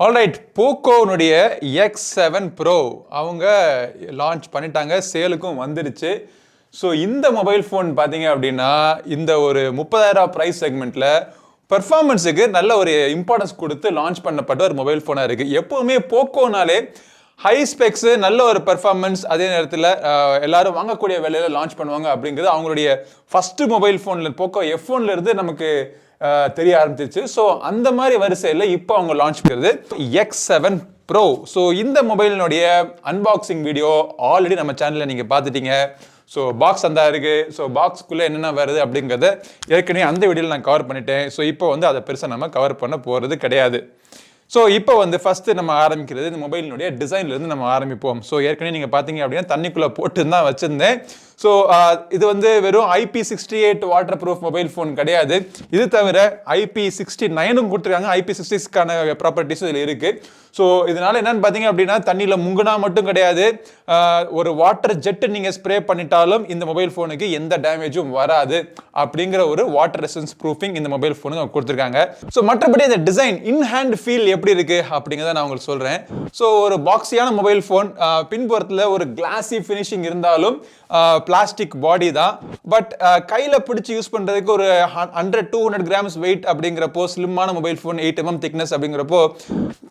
Alright போக்கோனுடைய X seven pro அவங்க launch பண்ணிட்டாங்க சேலுக்கும் வந்துருச்சு ஸோ இந்த மொபைல் ஃபோன் பார்த்தீங்க அப்படின்னா இந்த ஒரு முப்பதாயிரம் ப்ரைஸ் செக்மெண்ட்டில் பெர்ஃபார்மன்ஸுக்கு நல்ல ஒரு இம்பார்ட்டன்ஸ் கொடுத்து லான்ச் பண்ணப்பட்ட ஒரு மொபைல் ஃபோனாக இருக்குது எப்போவுமே போக்கோனாலே ஹை ஸ்பெக்ஸு நல்ல ஒரு பெர்ஃபார்மன்ஸ் அதே நேரத்தில் எல்லாரும் வாங்கக்கூடிய விலையில் லான்ச் பண்ணுவாங்க அப்படிங்கிறது அவங்களுடைய ஃபஸ்ட்டு மொபைல் ஃபோனில் போக்கோ எஃப் இருந்து நமக்கு தெரிய ஆரம்பிச்சிச்சு ஸோ அந்த மாதிரி வரிசையில் இப்போ அவங்க லான்ச் பண்ணுறது எக்ஸ் செவன் ப்ரோ ஸோ இந்த மொபைலினுடைய அன்பாக்சிங் வீடியோ ஆல்ரெடி நம்ம சேனலில் நீங்கள் பார்த்துட்டீங்க. ஸோ பாக்ஸ் அந்த இருக்குது ஸோ பாக்ஸ்க்குள்ளே என்னென்ன வருது அப்படிங்கிறத ஏற்கனவே அந்த வீடியோவில் நான் கவர் பண்ணிட்டேன். ஸோ இப்போ வந்து அதை பெருசாக நம்ம கவர் பண்ண போகிறது கிடையாது. ஸோ இப்போ வந்து ஃபஸ்ட்டு நம்ம ஆரம்பிக்கிறது இந்த மொபைலினுடைய டிசைன்லேருந்து நம்ம ஆரம்பிப்போம். ஸோ ஏற்கனவே நீங்கள் பார்த்தீங்க அப்படின்னா தண்ணிக்குள்ளே போட்டு தான் வச்சுருந்தேன். ஸோ இது வந்து வெறும் IP sixty eight water proof mobile phone கிடையாது. இது தவிர ஐபி சிக்ஸ்டி நைனும் கொடுத்துருக்காங்க. ஐபி சிக்ஸ்டிஸ்க்கான ப்ராப்பர்ட்டிஸும் இதில் இருக்குது ஸோ இதனால் என்னென்னு பார்த்தீங்க அப்படின்னா தண்ணியில் முங்குனா மட்டும் கிடையாது. ஒரு வாட்டர் ஜெட்டு நீங்கள் ஸ்ப்ரே பண்ணிட்டாலும் இந்த மொபைல் ஃபோனுக்கு எந்த டேமேஜும் வராது அப்படிங்கிற ஒரு வாட்டர் ரெசன்ஸ் ப்ரூஃபிங் இந்த மொபைல் ஃபோனுக்கு கொடுத்துருக்காங்க. ஸோ மற்றபடி இந்த டிசைன் இன் ஹேண்ட் ஃபீல் எப்படி இருக்கு அப்படிங்கிறத நான் உங்களுக்கு சொல்கிறேன் ஸோ ஒரு பாக்ஸியான மொபைல் ஃபோன் பின்புறத்தில் ஒரு கிளாஸி ஃபினிஷிங் இருந்தாலும் பிளாஸ்டிக் பாடி தான். பட் கையில் பிடிச்சி யூஸ் பண்ணுறதுக்கு ஒரு hundred two hundred grams weight அப்படிங்கிறப்போ ஸ்லிம்மான mobile phone eight mm thickness அப்படிங்கிறப்போ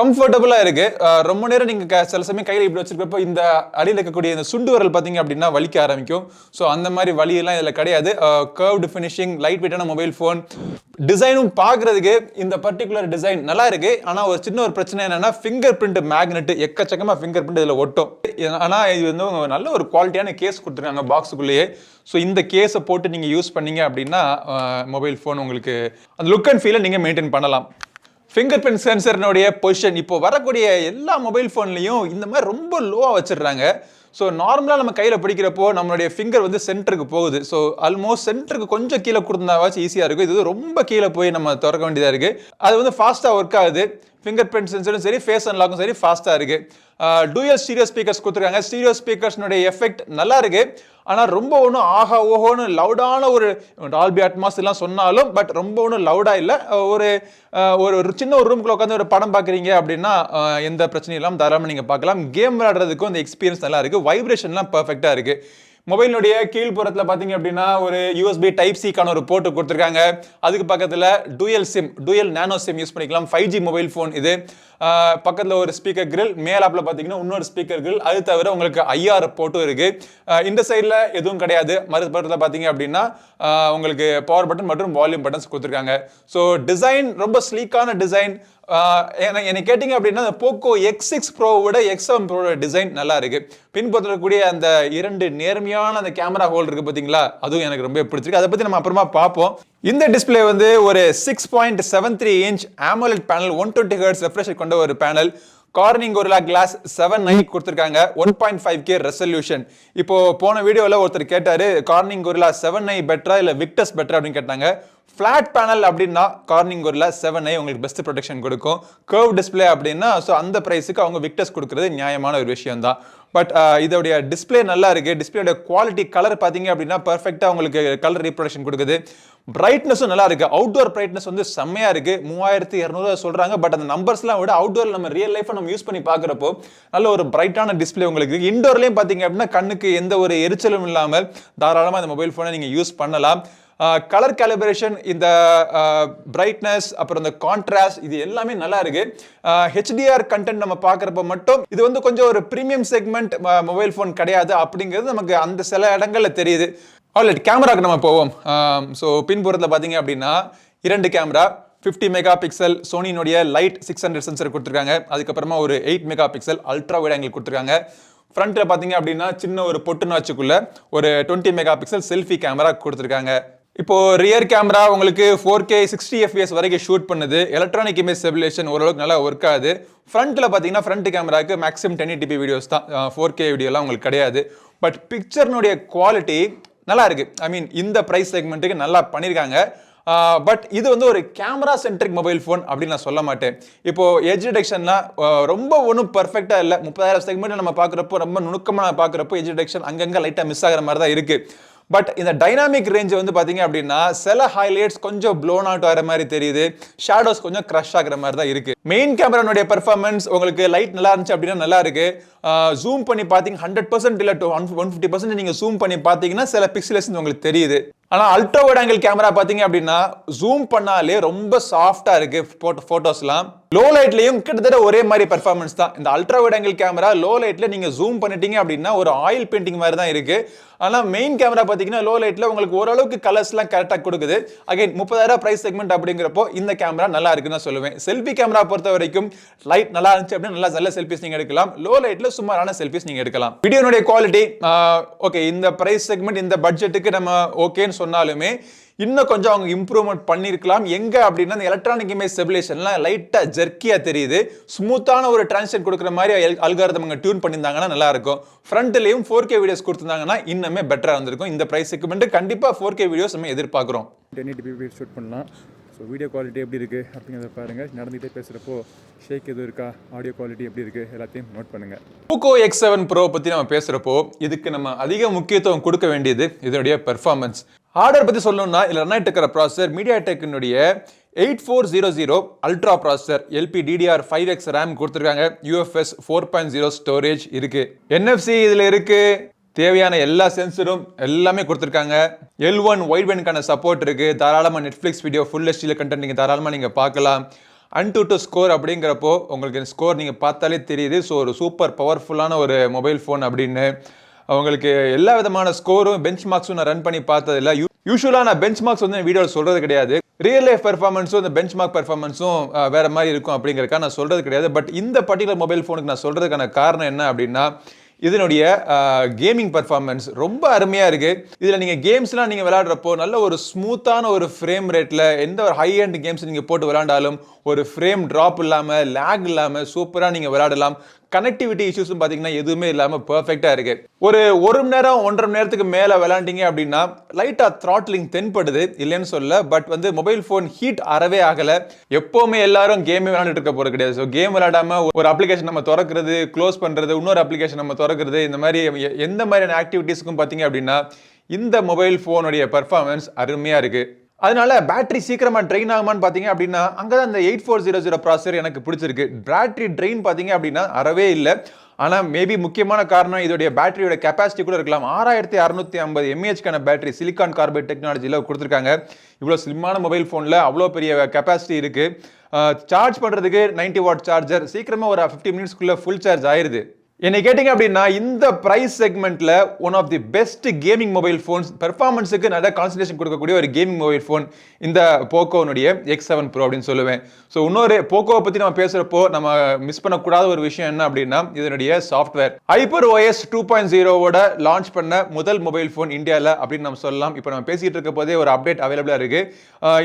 கம்ஃபர்டபுளாக இருக்கு. ரொம்ப நேரம் நீங்கள் சில சமயம் கையில் இப்படி வச்சிருக்கப்போ இந்த அடியில் இருக்கக்கூடிய இந்த சுண்டு வரல் பார்த்தீங்க அப்படின்னா வலிக்க ஆரம்பிக்கும். ஸோ அந்த மாதிரி வலியெல்லாம் இதில் கிடையாது. கர்வ்டு ஃபினிஷிங் லைட் வெயிட்டான மொபைல் ஃபோன் டிசைனும் பார்க்குறதுக்கு இந்த பர்டிகுலர் டிசைன் நல்லா இருக்கு. ஆனால் ஒரு சின்ன ஒரு பிரச்சனை என்னன்னா ஃபிங்கர் பிரிண்ட் மேக்னெட் எக்கச்சக்கமாக ஃபிங்கர் பிரிண்ட் இதில் ஒட்டும். ஆனால் இது வந்து நல்ல ஒரு குவாலிட்டியான கேஸ் கொடுத்துருக்காங்க பாக்ஸுக்குள்ளேயே ஸோ இந்த கேஸை போட்டு நீங்கள் யூஸ் பண்ணீங்க அப்படின்னா மொபைல் ஃபோன் உங்களுக்கு அந்த லுக் அண்ட் ஃபீலை நீங்கள் மெயின்டைன் பண்ணலாம். ஃபிங்கர் பிரிண்ட் சென்சர்னுடைய பொசிஷன் இப்போ வரக்கூடிய எல்லா மொபைல் ஃபோன்லையும் இந்த மாதிரி ரொம்ப லோவாக வச்சிடுறாங்க. ஸோ நார்மலாக நம்ம கையில் பிடிக்கிறப்போ நம்மளுடைய ஃபிங்கர் வந்து சென்டருக்கு போகுது. ஸோ ஆல்மோஸ்ட் சென்டருக்கு கொஞ்சம் கீழே கொடுத்தாவாச்சும் ஈஸியாக இருக்கும். இது வந்து ரொம்ப கீழே போய் நம்ம திறக்க வேண்டியதாக இருக்குது அது வந்து ஃபாஸ்ட்டாக ஒர்க் ஆகுது. ஃபிங்கர் பிரிண்ட் சென்சரும் சரி ஃபேஸ் அன்லாக்கும் சரி ஃபாஸ்ட்டாக இருக்குது டூயல் ஸ்டீரியோ ஸ்பீக்கர்ஸ் கொடுத்துருக்காங்க. ஸ்டீரியோ ஸ்பீக்கர்ஸ்னுடைய எஃபெக்ட் நல்லா இருக்குது ஆனால் ரொம்ப ஒன்றும் ஆஹா ஓஹோன்னு லவுடான ஒரு டால்பி அட்மாஸ் எல்லாம் சொன்னாலும் பட் ரொம்ப ஒன்றும் லவுடாக இல்லை. ஒரு ஒரு ஒரு சின்ன ஒரு ரூம்குள்ளே உட்காந்து ஒரு படம் பார்க்குறீங்க அப்படின்னா எந்த பிரச்சனையும் இல்லாமல் தாராளமாக நீங்கள் பார்க்கலாம். கேம் விளையாடுறதுக்கும் அந்த எக்ஸ்பீரியன்ஸ் நல்லா இருக்குது வைப்ரேஷன்லாம் பர்ஃபெக்டாக இருக்குது மொபைலினுடைய கீழ்ப்புறத்தில் பார்த்தீங்க அப்படின்னா ஒரு யூஎஸ்பி டைப் சிக்கான ஒரு போர்ட்டு கொடுத்துருக்காங்க. அதுக்கு பக்கத்தில் dual SIM dual nano SIM use பண்ணிக்கலாம். ஃபைவ் ஜி மொபைல் ஃபோன் இது. பக்கத்தில் ஒரு ஸ்பீக்கர் கிரில் மேலாப்பில் பார்த்தீங்கன்னா இன்னொரு ஸ்பீக்கர் கிரில் அது தவிர உங்களுக்கு ஐஆர் போட்டும் இருக்குது இந்த சைடில் எதுவும் கிடையாது. மறுபுறத்தில் பார்த்தீங்க அப்படின்னா உங்களுக்கு பவர் பட்டன் மற்றும் வால்யூம் பட்டன்ஸ் கொடுத்துருக்காங்க. ஸோ டிசைன் ரொம்ப ஸ்லீக்கான டிசைன் என்னை கேட்டிங்க அப்படின்னா அந்த போக்கோ எக்ஸ் சிக்ஸ் ப்ரோவோட எக்ஸ் செவன் ப்ரோட டிசைன் நல்லா இருக்கு. பின்பற்றக்கூடிய அந்த இரண்டு நேர்மையான அந்த கேமரா ஹோல் இருக்கு பார்த்தீங்களா அதுவும் எனக்கு ரொம்ப பிடிச்சிருக்கு. அதை பற்றி நம்ம அப்புறமா பார்ப்போம். இந்த டிஸ்பிளே வந்து ஒரு six point seven three inch AMOLED panel one twenty hertz refresher கொண்ட ஒரு பேனல் கார்னிங் ஒரு கிளாஸ் செவன் நைன் கொடுத்துருக்காங்க. One point five K resolution இப்போ போன வீடியோவில் ஒருத்தர் கேட்டார் கார்னிங் கொரிலா செவன் ஐ பெட்டரா இல்லை விக்டஸ் பெட்டரா அப்படின்னு கேட்டாங்க. ஃப்ளாட் பேனல் அப்படின்னா கார்னிங் கொரிலா செவன் ஐ உங்களுக்கு பெஸ்ட் ப்ரொடெக்ஷன் கொடுக்கும். கர்வ் டிஸ்ப்ளே அப்படின்னா ஸோ அந்த ப்ரைஸுக்கு அவங்க விக்டஸ் கொடுக்குறது நியாயமான ஒரு விஷயம் தான் பட் uh, இதோடைய டிஸ்பிளே நல்லா இருக்குது டிஸ்பிளேயோட குவாலிட்டி கலர் பார்த்தீங்க அப்படின்னா பர்ஃபெக்டாக உங்களுக்கு கலர் ரீப்ரொடக்ஷன் கொடுக்குது. பிரைட்னஸும் நல்லா இருக்குது அவுட்டோர் பிரைட்னஸ் வந்து செம்மையாக இருக்குது மூவாயிரத்தி இரநூறுவா சொல்கிறாங்க பட் அந்த நம்பர்ஸ்லாம் விட அவுட்டோர் நம்ம ரியல் லைஃப் நம்ம யூஸ் பண்ணி பார்க்குறப்போ நல்ல ஒரு பிரைட்டான டிஸ்ப்ளே உங்களுக்கு இருக்கு. இண்டோர்லேயும் பார்த்தீங்க அப்படின்னா கண்ணுக்கு எந்த ஒரு எரிச்சலும் இல்லாமல் தாராளமாக இந்த மொபைல் ஃபோனை நீங்கள் யூஸ் பண்ணலாம். கலர் கேலிபரேஷன் இந்த பிரைட்னஸ் அப்புறம் இந்த கான்ட்ராஸ்ட் இது எல்லாமே நல்லா இருக்கு. ஹெச்டிஆர் கண்டென்ட் நம்ம பார்க்குறப்ப மட்டும் இது வந்து கொஞ்சம் ஒரு ப்ரீமியம் செக்மெண்ட் மொபைல் ஃபோன் கிடையாது அப்படிங்கிறது நமக்கு அந்த சில இடங்கள்ல தெரியுது. ஆல்ரெடி கேமராக்கு நம்ம போவோம். ஸோ பின்புறத்தில் பார்த்தீங்க அப்படின்னா இரண்டு கேமரா 50 மெகா பிக்சல் சோனியினுடைய லைட் சிக்ஸ் ஹண்ட்ரட் சென்சர் கொடுத்துருக்காங்க. அதுக்கப்புறமா ஒரு eight mega pixel ultra wide angle கொடுத்துருக்காங்க. ஃப்ரண்ட்டில் பார்த்தீங்க அப்படின்னா சின்ன ஒரு பொட்டு நாச்சுக்குள்ள ஒரு twenty mega pixel selfie camera கொடுத்துருக்காங்க. இப்போ ரியர் கேமரா உங்களுக்கு ஃபோர் கே சிக்ஸ்டி எஃப்எஸ் வரைக்கும் ஷூட் பண்ணுது. எலக்ட்ரானிக் இமேஜ் ஸ்டெபிலேஷன் ஓரளவுக்கு நல்லா ஒர்க் ஆகுது. ஃப்ரண்ட்டில் பார்த்தீங்கன்னா ஃப்ரண்ட் கேமராக்கு மேக்ஸிமம் டென் டிபி வீடியோஸ் தான் ஃபோர் கே வீடியோலாம் உங்களுக்கு கிடையாது. பட் பிக்சர்னுடைய குவாலிட்டி நல்லா இருக்குது ஐ மீன் இந்த ப்ரைஸ் செக்மெண்ட்டுக்கு நல்லா பண்ணியிருக்காங்க பட் இது வந்து ஒரு கேமரா சென்ட்ரிக் மொபைல் ஃபோன் அப்படின்னு நான் சொல்ல மாட்டேன். இப்போ எஜ் டிடெக்ஷன்லாம் ரொம்ப ஒன்றும் பர்ஃபெக்டாக இல்லை. முப்பதாயிரம் செக்மெண்ட் நம்ம பார்க்குறப்போ ரொம்ப நுணுக்கமாக பார்க்குறப்போ எஜ் டிடெக்ஷன் அங்கங்கே லைட்டாக மிஸ் ஆகிற மாதிரி தான் இருக்குது பட் இந்த டைனாமிக் ரேஞ்ச் வந்து பார்த்தீங்க அப்படின்னா சில ஹைலைட்ஸ் கொஞ்சம் ப்ளோன் அவுட் ஆகிற மாதிரி தெரியுது. ஷேடோஸ் கொஞ்சம் க்ரஷ் ஆகுற மாதிரி தான் இருக்கு. மெயின் கேமரானுடைய பெர்ஃபார்மன்ஸ் உங்களுக்கு லைட் நல்லா இருந்துச்சு அப்படின்னா நல்லா இருக்கு. ஜூம் பண்ணி பார்த்தீங்க ஹண்ட்ரட் பர்சன்ட் இல்லை ஒன் ஒன் ஃபிஃப்டி பர்சன்ட் நீங்கள் ஜூம் பண்ணி பார்த்தீங்கன்னா சில பிக்சலேஷன் உங்களுக்கு தெரியுது. ஆனால் அல்ட்ரா வைட் ஆங்கிள் கேமரா பார்த்தீங்க அப்படின்னா ஜூம் பண்ணாலே ரொம்ப சாஃப்டாக இருக்கு ஃபோட்டோ ஃபோட்டோஸ்லாம் லோ லைட்லையும் கிட்டத்தட்ட ஒரே மாதிரி பெர்ஃபார்மன்ஸ் தான். இந்த ultra wide angle camera low லைட்டில் நீங்கள் ஜூம் பண்ணிட்டீங்க அப்படின்னா ஒரு ஆயில் பெயிண்டிங் மாதிரி தான் இருக்கு. ஆனால் மெயின் கேமரா பார்த்தீங்கன்னா லோ லைட்டில் உங்களுக்கு ஓரளவுக்கு கலர்ஸ்லாம் கரெக்டாக கொடுக்குது. அகைன் முப்பதாயிரம் பிரைஸ் செக்மெண்ட் அப்படிங்கிறப்போ இந்த கேமரா நல்லா இருக்குன்னு நான் சொல்லுவேன். செல்ஃபி கேமரா பொறுத்த வரைக்கும் லைட் நல்லா இருந்துச்சு அப்படின்னா நல்லா நல்ல செல்ஃபிஸ் நீங்கள் எடுக்கலாம். லோ லைட்டில் சுமாரான செல்ஃபிஸ் நீங்கள் எடுக்கலாம். வீடியோனுடைய குவாலிட்டி ஓகே இந்த ப்ரைஸ் செக்மெண்ட் இந்த பட்ஜெட்டுக்கு நம்ம ஓகேன்னு சொன்னாலுமே இன்னும் கொஞ்சம் அவங்க இம்ப்ரூவ்மெண்ட் பண்ணியிருக்கலாம் எங்க அப்படின்னா இந்த எலக்ட்ரானிக் இமேஜ் ஸ்டெபிலேஷன்லாம் லைட்டா ஜெர்க்கியா தெரியுது. ஸ்மூத்தான ஒரு டிரான்ஸ்லேட் கொடுக்குற மாதிரி அல்காரதம் அவங்க டியூன் பண்ணியிருந்தாங்கன்னா நல்லா இருக்கும். ஃப்ரண்ட்லயும் ஃபோர் கே வீடியோஸ் கொடுத்துருந்தாங்கன்னா இன்னுமே பெட்டரா இருந்திருக்கும். இந்த பிரைஸ் செக்மெண்ட் கண்டிப்பா ஃபோர் கே வீடியோஸ் நம்ம எதிர்பார்க்குறோம். டென் எயிட்டி ஷூட் பண்ணலாம். ஸோ வீடியோ குவாலிட்டி எப்படி இருக்குது அப்படிங்கிறத பாருங்கள் நடந்துகிட்டே பேசுகிறப்போ ஷேக் எதுவும் இருக்கா? ஆடியோ குவாலிட்டி எப்படி இருக்குது எல்லாத்தையும் நோட் பண்ணுங்கள் போக்கோ எக்ஸ் செவன் ப்ரோ பற்றி நம்ம பேசுகிறப்போ இதுக்கு நம்ம அதிக முக்கியத்துவம் கொடுக்க வேண்டியது இதனுடைய பெர்ஃபார்மன்ஸ் ஹார்டர் பற்றி சொல்லணும்னா இதில் ரன் ஆகிட்டு இருக்கிற ப்ராசஸர் மீடியா டெக்கினுடைய eight four zero zero ultra processor LP DDR five X RAM கொடுத்துருக்காங்க. UFS four point zero storage இருக்கு. என்எஃப்சி இதில் இருக்கு. தேவையான எல்லா சென்சரும் எல்லாமே கொடுத்துருக்காங்க. எல் ஒன் ஒயிட் பேண்ட்கான சப்போர்ட் இருக்குது தாராளமாக நெட்ஃப்ளிக்ஸ் வீடியோ ஃபுல் ஹெச்டியில் கண்டென்ட் நீங்கள் தாராளமாக நீங்கள் பார்க்கலாம். அன் டு டு ஸ்கோர் அப்படிங்கிறப்போ உங்களுக்கு ஸ்கோர் நீங்கள் பார்த்தாலே தெரியுது. ஸோ ஒரு சூப்பர் பவர்ஃபுல்லான ஒரு மொபைல் ஃபோன் அப்படின்னு. அவங்களுக்கு எல்லா விதமான ஸ்கோரும் பெஞ்ச் மார்க்ஸும் நான் ரன் பண்ணி பார்த்ததில்ல. யூஸ்வலாக நான் பெஞ்ச் மார்க்ஸ் வந்து வீடியோவில் சொல்கிறது கிடையாது. ரியல் லைஃப் பெர்ஃபார்மன்ஸும் இந்த பெஞ்ச் மார்க் பெர்ஃபார்மன்ஸும் வேற மாதிரி இருக்கும் அப்படிங்கிறக்கா நான் சொல்கிறது கிடையாது. பட் இந்த பர்டிகுலர் மொபைல் ஃபோனுக்கு நான் சொல்கிறதுக்கான காரணம் என்ன அப்படின்னா இதனுடைய கேமிங் பர்ஃபார்மன்ஸ் ரொம்ப அருமையாக இருக்குது இதில் நீங்கள் கேம்ஸ்லாம் நீங்கள் விளாட்றப்போ நல்ல ஒரு ஸ்மூத்தான ஒரு ஃப்ரேம் ரேட்டில் எந்த ஒரு ஹை அண்ட் கேம்ஸ் நீங்கள் போட்டு விளாண்டாலும் ஒரு ஃப்ரேம் ட்ராப் இல்லாமல் லேக் இல்லாமல் சூப்பராக நீங்கள் விளாடலாம் கனெக்டிவிட்டி இஷ்யூஸும் பார்த்தீங்கன்னா எதுவுமே இல்லாமல் பர்ஃபெக்டாக இருக்குது ஒரு ஒரு மணி நேரம் ஒன்றரை மணி நேரத்துக்கு மேலே விளாண்டிங்க அப்படின்னா லைட்டாக த்ராட்லிங் தென்படுது இல்லைன்னு சொல்ல பட் வந்து மொபைல் ஃபோன் ஹீட் அறவே ஆகலை. எப்போவுமே எல்லாரும் கேம் விளாண்டுட்டு இருக்க போகிறது கிடையாது. ஸோ கேம் விளாடாமல் ஒரு அப்ளிகேஷன் நம்ம திறக்கிறது க்ளோஸ் பண்ணுறது இன்னொரு அப்ளிகேஷன் நம்ம திறக்கிறது இந்த மாதிரி எந்த மாதிரியான ஆக்டிவிட்டீஸ்க்கும் பார்த்தீங்க அப்படின்னா இந்த மொபைல் ஃபோனுடைய பர்ஃபார்மன்ஸ் அருமையாக இருக்குது அதனால பேட்டரி சீக்கிரமாக ட்ரெயின் ஆகுமான்னு பார்த்தீங்க அப்படின்னா அங்கே தான் இந்த எயிட் ஃபோர் ஜீரோ ஜீரோ ப்ராசர் எனக்கு பிடிச்சிருக்கு. பேட்டரி ட்ரெயின் பார்த்தீங்க அப்படின்னா அறவே இல்லை. ஆனால் மேபி முக்கியமான காரணம் இதோடைய பேட்டரியோட கெப்பாசிட்டி கூட இருக்கலாம். ஆறாயிரத்தி அறுநூத்தி ஐம்பது எம்ஏஹெச்க்கான பேட்டரி சிலிக்கான் கார்பைட் டெக்னாலஜியில் கொடுத்துருக்காங்க. இவ்வளோ ஸ்லிம்மான மொபைல் ஃபோனில் அவ்வளோ பெரிய கெப்பாசிட்டி இருக்குது சார்ஜ் பண்ணுறதுக்கு 90 வாட் சார்ஜர் சீக்கிரமாக ஒரு ஃபிஃப்டி மினிட்ஸ்க்குள்ளே ஃபுல் சார்ஜ் ஆயிருது. என்னை கேட்டிங்க அப்படின்னா இந்த price செக்மெண்ட்ல one of the best gaming mobile phones பெர்ஃபார்மன்ஸுக்கு நல்ல கான்சன்ட்ரேஷன் கொடுக்கக்கூடிய ஒரு கேமிங் மொபைல் ஃபோன் இந்த போக்கோனுடைய எக்ஸ் செவன் ப்ரோ அப்படின்னு சொல்லுவேன். ஸோ இன்னொரு போக்கோவை பற்றி நம்ம பேசுகிறப்போ நம்ம மிஸ் பண்ணக்கூடாத ஒரு விஷயம் என்ன அப்படின்னா இதனுடைய software Hyper OS two point ஜீரோவோட launch பண்ண முதல் மொபைல் ஃபோன் இந்தியாவில் அப்படின்னு நம்ம சொல்லலாம். இப்போ நம்ம பேசிகிட்டு இருக்க போதே ஒரு அப்டேட் அவைலபிளாக இருக்கு.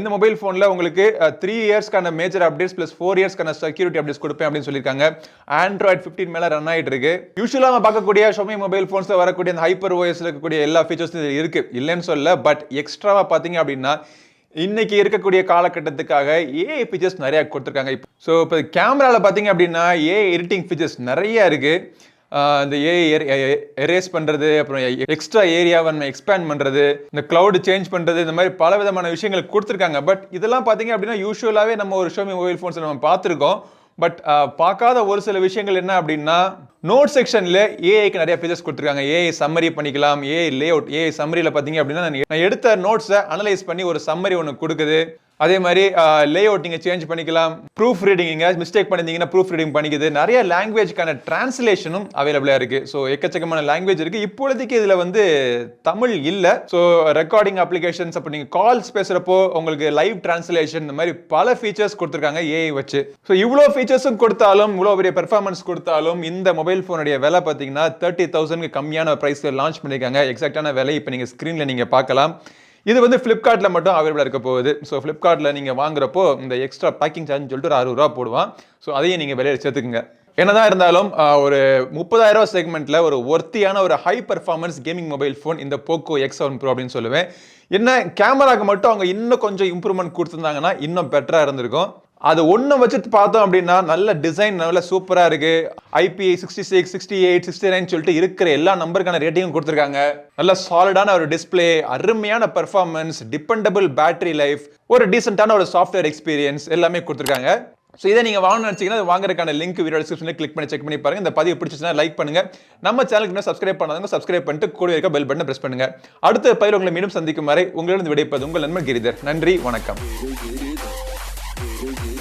இந்த மொபைல் ஃபோனில் உங்களுக்கு த்ரீ இயர்ஸ்க்கான மேஜர் அப்டேட்ஸ் ப்ளஸ் ஃபோர் இயர்ஸ்க்கான செக்யூரிட்டி அப்டேட்ஸ் கொடுப்பேன் அப்படின்னு சொல்லியிருக்காங்க. ஆண்ட்ராய்ட் ஃபிஃப்டீன் மேலே ரன் ஆகிட்டு இருக்கு. யூஸ்வலாக நம்ம பார்க்கக்கூடிய ஷோமி மொபைல் ஃபோன்ஸில் வரக்கூடிய அந்த ஹைப்பர் ஓஎஸ்ல இருக்கக்கூடிய எல்லா ஃபீச்சர்ஸும் இதில் இருக்கு. இல்லைன்னு சொல்ல பட் எக்ஸ்ட்ராவாக பார்த்தீங்க அப்படின்னா இன்னைக்கு இருக்கக்கூடிய காலகட்டத்துக்காக ஏஐ ஃபீச்சர்ஸ் நிறைய கொடுத்துருக்காங்க. இப்போ ஸோ இப்போ கேமராவில் பார்த்தீங்க அப்படின்னா ஏ எடிட்டிங் ஃபீச்சர்ஸ் நிறைய இருக்கு. இந்த ஏஐ er, எரேஸ் பண்ணுறது அப்புறம் எக்ஸ்ட்ரா ஏரியாவை நம்ம எக்ஸ்பேண்ட் பண்ணுறது இந்த க்ளவுடு சேஞ்ச் பண்ணுறது இந்த மாதிரி பல விதமான விஷயங்கள் கொடுத்துருக்காங்க. பட் இதெல்லாம் பார்த்தீங்க அப்படின்னா யூஸ்வலாகவே நம்ம ஒரு ஷோமி மொபைல் ஃபோன்ஸில் நம்ம பார்த்துருக்கோம். பட் uh, பார்க்காத ஒரு சில விஷயங்கள் என்ன அப்படின்னா நோட் செக்ஷனில் ஏஐக்கு நிறைய ஃபீச்சர்ஸ் கொடுத்துருக்காங்க. ஏஐ சம்மரி பண்ணிக்கலாம். ஏஐ லே அவுட் ஏஐ சம்மரியில் பார்த்தீங்க அப்படின்னா நான் நான் எடுத்த நோட்ஸை அனலைஸ் பண்ணி ஒரு சம்மரி ஒன்று கொடுக்குது. அதே மாதிரி லே அவுட் நீங்கள் சேஞ்ச் பண்ணிக்கலாம். ப்ரூஃப் ரீடிங் நீங்கள் மிஸ்டேக் பண்ணியிருந்தீங்கன்னா ப்ரூஃப் ரீடிங் பண்ணிக்குது. நிறைய லாங்குவேஜ்க்கான டிரான்ஸ்லேஷனும் அவைலபிளாக இருக்குது ஸோ எக்கச்சக்கமான லாங்குவேஜ் இருக்குது இப்பொழுதுக்கு இதில் வந்து தமிழ் இல்லை. ஸோ ரெக்கார்டிங் அப்ளிகேஷன்ஸ் அப்போ நீங்கள் கால்ஸ் பேசுகிறப்போ உங்களுக்கு லைவ் டிரான்ஸ்லேஷன் இந்த மாதிரி பல ஃபீச்சர்ஸ் கொடுத்துருக்காங்க ஏஐ வச்சு. ஸோ இவ்வளோ ஃபீச்சர்ஸும் கொடுத்தாலும் இவ்வளோ பெரிய பெர்ஃபார்மன்ஸ் கொடுத்தாலும் இந்த மொபைல் ஃபோனுடைய விலை பார்த்தீங்கன்னா தேர்ட்டி தௌசண்ட்க்கு கம்மியான ப்ரைஸில் லான்ச் பண்ணியிருக்காங்க எக்ஸாக்டான விலை இப்போ நீங்கள் ஸ்க்ரீனில் நீங்கள் பார்க்கலாம். இது வந்து ஃப்ளிப்கார்ட்டில் மட்டும் அவைலபிளாக இருக்க போகுது. ஸோ ஃப்ளிப்கார்ட்டில் நீங்கள் வாங்குறப்போ இந்த எக்ஸ்ட்ரா பேக்கிங் சார்ஜ் சொல்லிட்டு ஒரு அறுபது ரூபா போடுவான். ஸோ அதையும் நீங்கள் விலையை சேர்த்துக்குங்க. என்னதான் இருந்தாலும் ஒரு முப்பதாயிரம் ரூபாய் ஒரு ஒர்த்தியான ஒரு high performance gaming mobile phone இந்த போக்கோ எக்ஸ் செவன் ப்ரோ அப்படின்னு சொல்லுவேன். என்ன கேமராக்கு மட்டும் அவங்க இன்னும் கொஞ்சம் இம்ப்ரூவ்மெண்ட் கொடுத்துருந்தாங்கன்னா இன்னும் பெட்டராக இருந்திருக்கும். அது ஒன்று வச்சுட்டு பார்த்தோம் அப்படின்னா நல்ல டிசைன் நல்ல சூப்பராக இருக்குது IP sixty six sixty eight sixty nine சொல்லிட்டு இருக்கிற எல்லா நம்பருக்கான ரேட்டிங்கும் கொடுத்துருக்காங்க. நல்ல சாலிடான ஒரு டிஸ்பிளே அருமையான பெர்ஃபார்மன்ஸ் டிபெண்டபிள் பேட்டரி லைஃப் ஒரு டீசெண்டான ஒரு சாஃப்ட்வேர் எக்ஸ்பீரியன்ஸ் எல்லாமே கொடுத்துருக்காங்க. ஸோ இதை நீங்கள் வாங்கணும்னு நினச்சிங்கன்னா அது வாங்குறதுக்கான லிங்க் வீடியோ டிஸ்கிரிப்ஷனில் கிளிக் பண்ணி செக் பண்ணி பாருங்க. இந்த பதிவு பிடிச்சிச்சுன்னா லைக் பண்ணுங்க. நம்ம சேனலுக்கு இன்னும் சப்ஸ்கிரைப் பண்ணாதவங்க சப்ஸ்கிரைப் பண்ணிட்டு கூட இருக்க பெல் பட்டனை பிரஸ் பண்ணுங்க. அடுத்த பயிர் உங்களை மீண்டும் சந்திக்கும் வரை உங்களிடம் விடைப்பது உங்கள் நண்பர் கிரிதர். நன்றி வணக்கம். Thank you.